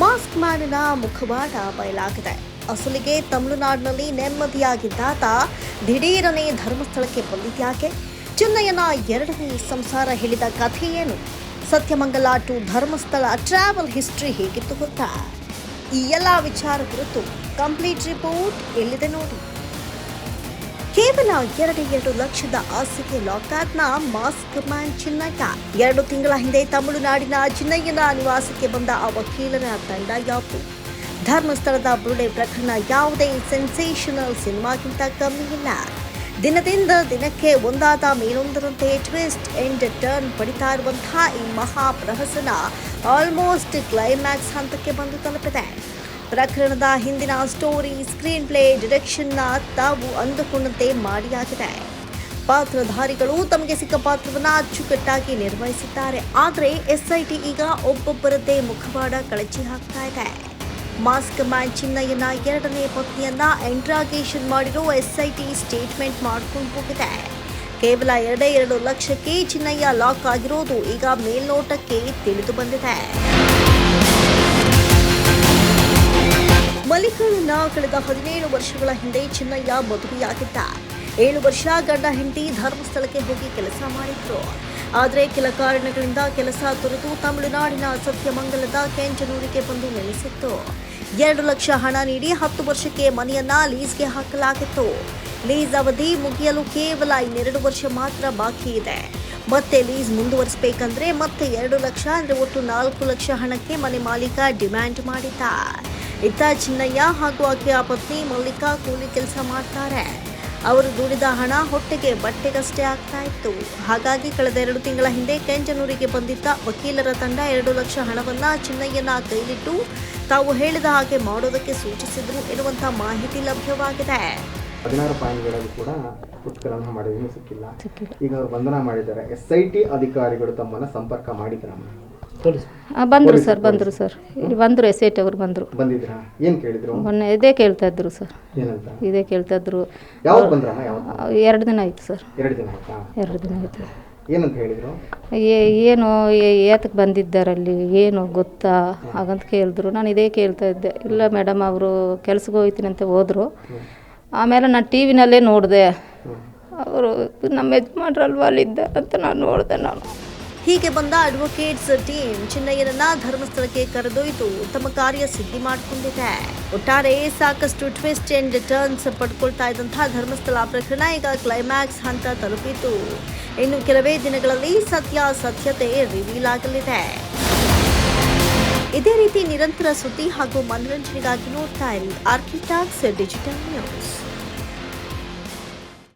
Mask ಮ್ಯಾನಿನ ಮುಖವಾಡ ಬಯಲಾಗಿದೆ. ಅಸಲಿಗೆ ತಮಿಳುನಾಡಿನಲ್ಲಿ ನೆಮ್ಮದಿಯಾಗಿದ್ದಾತ ದಿಢೀರನೇ ಧರ್ಮಸ್ಥಳಕ್ಕೆ ಬಂದಿದ್ಯಾಕೆ? ಚೆನ್ನಯ್ಯನ ಎರಡನೇ ಸಂಸಾರ ಹೇಳಿದ ಕಥೆ ಏನು? Sathyamangala to Dharmasthala travel history ಹೇಗಿತ್ತು ಗೊತ್ತಾ? ಈ ಎಲ್ಲ ವಿಚಾರ ಕುರಿತು ಕಂಪ್ಲೀಟ್ ರಿಪೋರ್ಟ್ ಎಲ್ಲಿದೆ ನೋಡಿ. ಕೇವಲ ಎರಡು ಎರಡು ಲಕ್ಷದ ಆಸಿಗೆ ಲಾಕಾತ್ನ ಮಾಸ್ಕ್ ಮ್ಯಾನ್ ಚಿನ್ನಯ್ಯ. ಎರಡು ತಿಂಗಳ ಹಿಂದೆ ತಮಿಳುನಾಡಿನ ಚಿನ್ನಯ್ಯನ ನಿವಾಸಕ್ಕೆ ಬಂದ ಆ ವಕೀಲರ ತಂಡ ಯಾವುದು ಧರ್ಮಸ್ಥಳದ ಬುರುಡೆ ಪ್ರಕರಣ ಯಾವುದೇ ಸೆನ್ಸೇಷನಲ್ ಸಿನಿಮಾಗಿಂತ ಕಮ್ಮಿ ಇಲ್ಲ ದಿನದಿಂದ ದಿನಕ್ಕೆ ಒಂದಾದ ಮೇಲೊಂದರಂತೆ ಟ್ವಿಸ್ಟ್ ಎಂಡ್ ಟರ್ನ್ ಪಡಿತಾ ಇರುವಂತಹ ಈ ಮಹಾ ಪ್ರಹಸನ ಆಲ್ಮೋಸ್ಟ್ ಕ್ಲೈಮ್ಯಾಕ್ಸ್ ಹಂತಕ್ಕೆ ಬಂದು ತಲುಪಿದೆ. ಪ್ರಕರಣದ ಹಿಂದಿನ ಸ್ಟೋರಿ ಸ್ಕ್ರೀನ್ ಪ್ಲೇ ಡಿರೆಕ್ಷನ್ನ ತಾವು ಅಂದುಕೊಂಡಂತೆ ಮಾಡಿಯಾಗಿದೆ. ಪಾತ್ರಧಾರಿಗಳು ತಮಗೆ ಸಿಕ್ಕ ಪಾತ್ರವನ್ನ ಅಚ್ಚುಕಟ್ಟಾಗಿ ನಿರ್ವಹಿಸಿದ್ದಾರೆ. ಆದರೆ ಎಸ್ಐಟಿ ಈಗ ಒಬ್ಬೊಬ್ಬರದ್ದೇ ಮುಖವಾಡ ಕಳಚಿ ಹಾಕ್ತಾ ಇದೆ. ಮಾಸ್ಕ್ ಮ್ಯಾನ್ ಚಿನ್ನಯ್ಯನ ಎರಡನೇ ಪತ್ನಿಯನ್ನ ಎಂಟ್ರಾಗೇಷನ್ ಮಾಡಿರೋ ಎಸ್ಐಟಿ ಸ್ಟೇಟ್ಮೆಂಟ್ ಮಾಡ್ಕೊಂಡು ಹೋಗಿದೆ. ಕೇವಲ ಎರಡೇ ಎರಡು ಲಕ್ಷಕ್ಕೆ ಚಿನ್ನಯ್ಯ ಲಾಕ್ ಆಗಿರೋದು ಈಗ ಮೇಲ್ನೋಟಕ್ಕೆ ತಿಳಿದು ಬಂದಿದೆ. ಮಲ್ಲಿಕಾರ್ಜುನ ಕಳೆದ ಹದಿನೇಳು ವರ್ಷಗಳ ಹಿಂದೆ ಚಿನ್ನಯ್ಯ ಮದುವೆಯಾಗಿದ್ದ. ಏಳು ವರ್ಷ ಗಂಡ ಹೆಂಡತಿ ಧರ್ಮಸ್ಥಳಕ್ಕೆ ಹೋಗಿ ಕೆಲಸ ಮಾಡಿದ್ರು. ಆದರೆ ಕೆಲ ಕಾರಣಗಳಿಂದ ಕೆಲಸ ತೊರೆದು ತಮಿಳುನಾಡಿನ ಸತ್ಯಮಂಗಲದ ಕೆಂಚನೂರಿಗೆ ಬಂದು ನೆಲೆಸಿತ್ತು. ಎರಡು ಲಕ್ಷ ಹಣ ನೀಡಿ ಹತ್ತು ವರ್ಷಕ್ಕೆ ಮನೆಯನ್ನ ಲೀಸ್ಗೆ ಹಾಕಲಾಗಿತ್ತು. ಲೀಸ್ ಅವಧಿ ಮುಗಿಯಲು ಕೇವಲ ಇನ್ನೆರಡು ವರ್ಷ ಮಾತ್ರ ಬಾಕಿ ಇದೆ. ಮತ್ತೆ ಲೀಸ್ ಮುಂದುವರಿಸಬೇಕಂದ್ರೆ ಮತ್ತೆ ಎರಡು ಲಕ್ಷ ಅಂದ್ರೆ ಒಟ್ಟು ನಾಲ್ಕು ಲಕ್ಷ ಹಣಕ್ಕೆ ಮನೆ ಮಾಲೀಕ ಡಿಮ್ಯಾಂಡ್ ಮಾಡಿದ್ದ. ಇತ್ತ ಚಿನ್ನಯ್ಯ ಹಾಗೂ ಆಕೆಯ ಪತ್ನಿ ಮಲ್ಲಿಕಾ ಕೂಲಿ ಕೆಲಸ ಮಾಡ್ತಾರೆ. ಅವರು ದುಡಿದ ಹಣ ಹೊಟ್ಟೆಗೆ ಬಟ್ಟೆಗಷ್ಟೇ ಆಗ್ತಾ ಇತ್ತು. ಹಾಗಾಗಿ ಕಳೆದ ಎರಡು ತಿಂಗಳ ಹಿಂದೆ ಕೆಂಜನೂರಿಗೆ ಬಂದಿದ್ದ ವಕೀಲರ ತಂಡ ಎರಡು ಲಕ್ಷ ಹಣವನ್ನು ಚಿನ್ನಯ್ಯನ ಕೈಲಿಟ್ಟು ತಾವು ಹೇಳಿದ ಹಾಗೆ ಮಾಡೋದಕ್ಕೆ ಸೂಚಿಸಿದ್ರು ಎನ್ನುವಂತಹ ಮಾಹಿತಿ ಲಭ್ಯವಾಗಿದೆ. ಹದಿನಾರು ಪಾಯಿಂಟ್ಗಳಲ್ಲಿ ಕೂಡ ಪುಸ್ತಕಗಳನ್ನು ಮಾಡಿದ್ರು ಸಿಕ್ಕಿಲ್ಲ. ಈಗ ಅವರು ಬಂಧನ ಮಾಡಿದ್ದಾರೆ. ಎಸ್ ಐ ಟಿ ಅಧಿಕಾರಿಗಳು ತಮ್ಮನ್ನು ಸಂಪರ್ಕ ಮಾಡಿದ್ರಮ್ಮ ಬಂದರು ಸರ್ ಬಂದರು ಸರ್. ಇಲ್ಲಿ ಬಂದರು ಎಸ್ ಅವ್ರು ಬಂದರು. ಬಂದಿದ್ರಾ ಏನ್ ಕೇಳಿದ್ರು? ಮೊನ್ನೆ ಇದೇ ಕೇಳ್ತಾ ಇದ್ರು ಸರ್. ಏನಂತ? ಇದೇ ಕೇಳ್ತಾ ಇದ್ರು. ಯಾವಾಗ ಯಾವಾಗ ಎರಡು ದಿನ ಆಯಿತು ಸರ್. ಎರಡು ದಿನ ಆಯ್ತಾ? ಎರಡು ದಿನ ಆಯಿತು. ಏನಂತ ಹೇಳಿದ್ರು? ಏ- ಏನು ಏತಕ್ಕೆ ಬಂದಿದ್ದಾರಲ್ಲಿ ಏನು ಗೊತ್ತಾ? ಹಾಗಂತ ಕೇಳಿದ್ರು. ನಾನು ಇದೇ ಕೇಳ್ತಾ ಇದ್ದೆ. ಇಲ್ಲ ಮೇಡಮ್ ಅವರು ಕೆಲ್ಸಕ್ಕೆ ಹೋಗ್ತೀನಿ ಅಂತ ಹೋದರು. ಆಮೇಲೆ ನಾನು ಟಿ ವಿನಲ್ಲೇ ನೋಡಿದೆ. ಅವರು ನಮ್ಮ ಯಜಮಾನ್ರಲ್ವ ಅಲ್ಲಿದ್ದ ಅಂತ ನಾನು ನೋಡಿದೆ ನಾನು. ಹೀಗೆ ಬಂದ ಅಡ್ವೊಕೇಟ್ಸ್ ಟೀಮ್ ಚಿನ್ನಯ್ಯನನ್ನ ಧರ್ಮಸ್ಥಳಕ್ಕೆ ಕರೆದೊಯ್ದು ತಮ್ಮ ಕಾರ್ಯ ಸಿದ್ಧಿ ಮಾಡಿಕೊಂಡಿದೆ. ಒಟ್ಟಾರೆ ಸಾಕಷ್ಟು ಟ್ವಿಸ್ಟ್ ಅಂಡ್ ಟರ್ನ್ಸ್ ಪಡ್ಕೊಳ್ತಾ ಇದ್ದಂತಹ ಧರ್ಮಸ್ಥಳ ಪ್ರಕರಣ ಈಗ ಕ್ಲೈಮ್ಯಾಕ್ಸ್ ಹಂತ ತಲುಪಿತು. ಇನ್ನು ಕೆಲವೇ ದಿನಗಳಲ್ಲಿ ಸತ್ಯ ಸತ್ಯತೆ ರಿವೀಲ್ ಆಗಲಿದೆ. ಇದೇ ರೀತಿ ನಿರಂತರ ಸುದ್ದಿ ಹಾಗೂ ಮನರಂಜನೆಗಾಗಿ ನೋಡ್ತಾ ಇರಿ ಆರ್ಕಿಟಾಕ್ಸ್ ಡಿಜಿಟಲ್ ನ್ಯೂಸ್.